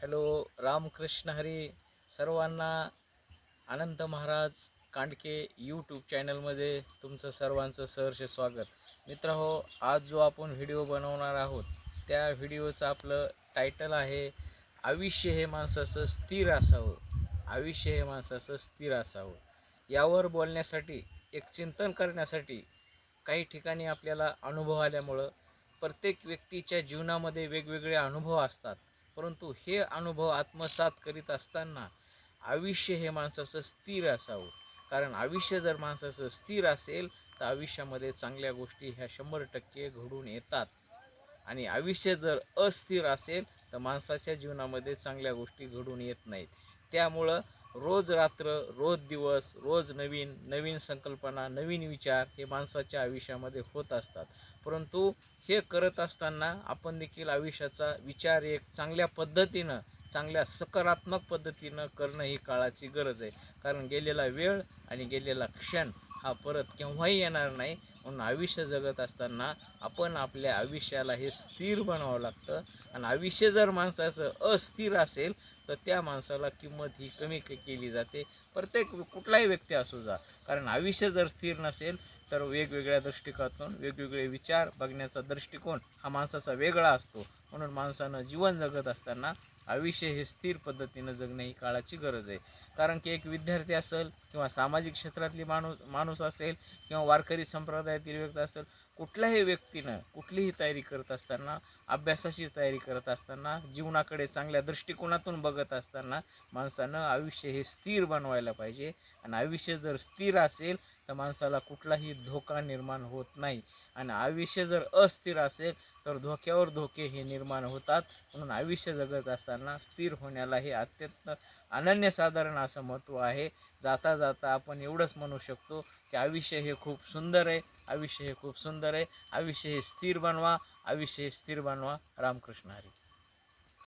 Hello Ramakrishna Hari सर्वांना अनंत Maharaj कांडके YouTube चॅनलमध्ये तुमचं सर्वांचं सहर्ष स्वागत. मित्र हो आज जो आपण व्हिडिओ बनवणार आहोत त्या व्हिडिओचं आपलं टायटल आहे आयुष्य हे माणसाचं स्थिर असावं. आयुष्य हे माणसाचं स्थिर असावं. यावर बोलण्यासाठी एक चिंतन करण्यासाठी काही ठिकाणी आपल्याला अनुभव आल्यामुळं प्रत्येक व्यक्तीच्या जीवनामध्ये वेगवेगळे अनुभव असतात. परंतु हे अनुभव आत्मसात करीत असताना आयुष्य हे माणसाचं स्थिर असावं. कारण आयुष्य जर माणसाचं स्थिर असेल तर आयुष्यामध्ये चांगल्या गोष्टी ह्या शंभर टक्के घडून येतात. आणि आयुष्य जर अस्थिर असेल तर माणसाच्या जीवनामध्ये चांगल्या गोष्टी घडून येत नाहीत. त्यामुळं रोज रात्र रोज दिवस रोज नवीन नवीन संकल्पना नवीन विचार हे माणसाच्या आयुष्यामध्ये होत असतात. परंतु हे करत असताना आपण देखील आयुष्याचा विचार एक चांगल्या पद्धतीनं चांगल्या सकारात्मक पद्धतीनं करणं ही काळाची गरज आहे. कारण गेलेला वेळ आणि गेलेला क्षण हा परत केव्हाही येणार नाही. म्हणून आयुष्य जगत असताना आपण आपल्या आयुष्याला हे स्थिर बनावं लागतं. आणि आयुष्य जर माणसाचं अस्थिर असेल तर त्या माणसाला किंमत ही कमी केली जाते. प्रत्येक कुठलाही व्यक्ती असू जा कारण आयुष्य जर स्थिर नसेल तर वेगवेगळ्या दृष्टिकोनातून वेगवेगळे विचार बघण्याचा दृष्टिकोन हा माणसाचा वेगळा असतो. म्हणून माणसानं जीवन जगत असताना आयुष्य हे स्थिर पद्धतीनं जगणे ही काळाची गरज आहे. कारण की एक विद्यार्थी असेल किंवा सामाजिक क्षेत्रातली माणूस माणूस असेल किंवा वारकरी संप्रदाय संप्रदायातील व्यक्ती असेल. कुठल्याही व्यक्तीनं कुठलीही तयारी करत असताना अभ्यासाची तयारी करत असताना जीवनाकडे चांगल्या दृष्टिकोनातून बघत असताना माणसानं आयुष्य हे स्थिर बनवायला पाहिजे. आणि आयुष्य जर स्थिर असेल तर माणसाला कुठलाही धोका निर्माण होत नाही. आणि आयुष्य जर अस्थिर असेल तर धोक्यावर धोके हे निर्माण होतात. म्हणून आयुष्य जगत असताना स्थिर होण्याला हे अत्यंत अनन्यसाधारण असं महत्त्व आहे. जाता जाता आपण एवढंच म्हणू शकतो की आयुष्य हे खूप सुंदर आहे. आयुष्य हे खूप सुंदर आहे. आयुष्य हे स्थिर बनवा आयुष्य हे स्थिर बनवा. रामकृष्ण हरी.